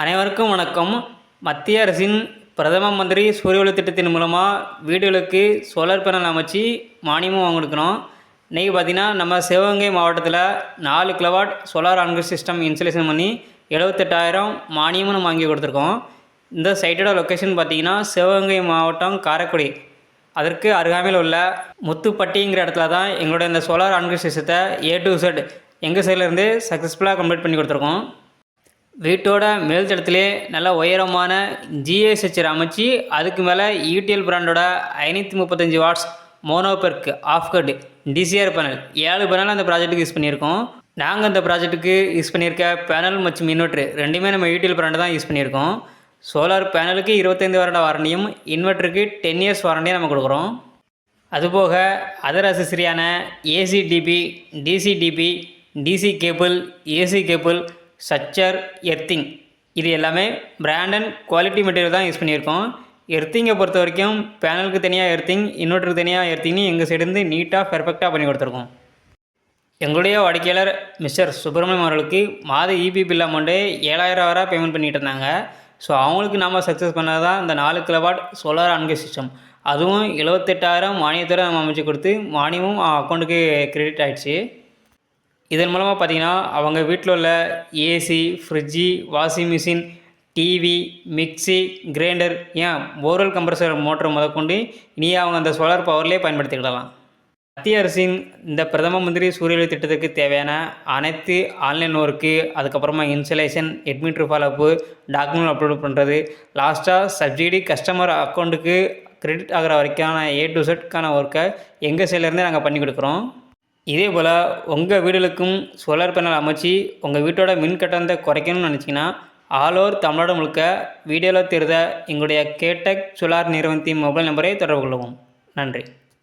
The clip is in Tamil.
அனைவருக்கும் வணக்கம். மத்திய அரசின் பிரதம மந்திரி சூரிய ஒளி திட்டத்தின் மூலமாக வீடுகளுக்கு சோலார் பேனல் அமைச்சு மானியமும் வாங்கிருக்கிறோம் இன்றைக்கி பார்த்தீங்கன்னா நம்ம சிவகங்கை மாவட்டத்தில் நாலு kilowatt solar on grid system installation பண்ணி எழுபத்தெட்டாயிரம் மானியமும் நம்ம வாங்கி கொடுத்துருக்கோம். இந்த சைட்டோட லொக்கேஷன் பார்த்திங்கன்னா சிவகங்கை மாவட்டம் காரைக்குடி. அதற்கு அருகாமையில் உள்ள முத்துப்பட்டிங்கிற இடத்துல தான் எங்களோட இந்த சோலார் ஆன்கிரி சிஸ்டத்தை ஏ டு செட் எங்கள் சைட்லேருந்து சக்ஸஸ்ஃபுல்லாக கம்ப்ளீட் பண்ணி கொடுத்துருக்கோம். வீட்டோட மேல் தளத்திலே நல்ல உயரமான ஜிஎஸ்ஹெச்சர் அமைச்சு அதுக்கு மேலே யூடிஎல் பிராண்டோட ஐநூற்றி முப்பத்தஞ்சு watts mono perc half cut DCR panel. ஏழு பேனல் அந்த ப்ராஜெக்ட்டுக்கு யூஸ் பண்ணியிருக்கோம். நாங்கள் அந்த ப்ராஜெக்ட்டுக்கு யூஸ் பண்ணியிருக்க பேனல் மற்றும் இன்வெர்ட்ரு ரெண்டுமே நம்ம யூடிஎல் பிராண்டு தான் யூஸ் பண்ணியிருக்கோம். சோலார் பேனலுக்கு இருபத்தைந்து வருட வாரண்டியும் இன்வெர்ட்டருக்கு டென் இயர்ஸ் வாரண்டியும் நம்ம கொடுக்குறோம். அதுபோக other அசசரியான AC DB DC DB DC cable AC cable சச்சர் earthing இது எல்லாமே பிராண்ட் அண்ட் குவாலிட்டி மெட்டீரியல் தான் யூஸ் பண்ணியிருக்கோம். எர்த்திங்கை பொறுத்த வரைக்கும் பேனலுக்கு தனியாக எர்த்திங் இன்வெர்ட்டருக்கு தனியாக எர்த்திங்னு எங்கள் சைடுந்து நீட்டாக பெர்ஃபெக்டாக பண்ணி கொடுத்துருக்கோம். எங்களுடைய வாடிக்கையாளர் மிஸ்டர் சுப்பிரமணியம் அவர்களுக்கு மாத இபி பில் அமௌண்ட்டு ஏழாயிரம் வரை பேமெண்ட் பண்ணிட்டு இருந்தாங்க. ஸோ அவங்களுக்கு நாம் சக்ஸஸ் பண்ணது தான் இந்த நாலு கிலோவாட் சோலார் அன்கே சிஸ்டம் அதுவும் எழுபத்தெட்டாயிரம் மானியத்தோட நம்ம அமைச்சு கொடுத்து மானியமும் அக்கௌண்ட்டுக்கு கிரெடிட் ஆகிடுச்சு இதன் மூலமாக பார்த்தீங்கன்னா அவங்க வீட்டில் உள்ள AC fridge washing machine TV mixie grinder ஏன் போர்வெல் கம்ப்ரஸர் மோட்டர் முதற்கொண்டு இனி அவங்க அந்த சோலார் பவர்லேயே பயன்படுத்திக்கிடலாம். மத்திய அரசின் இந்த பிரதம மந்திரி சூரியஒளி திட்டத்துக்கு தேவையான அனைத்து ஆன்லைன் ஒர்க்கு அதுக்கப்புறமா installation net meter follow up document upload பண்ணுறது லாஸ்ட்டாக சப்சிடி கஸ்டமர் அக்கௌண்ட்டுக்கு கிரெடிட் ஆகிற வரைக்கான ஏ டு செட்கான ஒர்க்கை எங்கள் சைட்லேருந்தே நாங்கள் பண்ணி கொடுக்குறோம். இதே போல் உங்கள் வீடுகளுக்கும் சோலார் பேனல் அமைச்சு உங்கள் வீட்டோட மின் கட்டணத்தை குறைக்கணும்னு நினச்சிங்கன்னா ஆல் ஓவர் தமிழ்நாடு முழுக்க வீடியோவில் தெரிந்த எங்களுடைய கேடெக் சோலார் நிறுவனத்தின் மொபைல் நம்பரை தொடர்பு கொள்ளவும். நன்றி.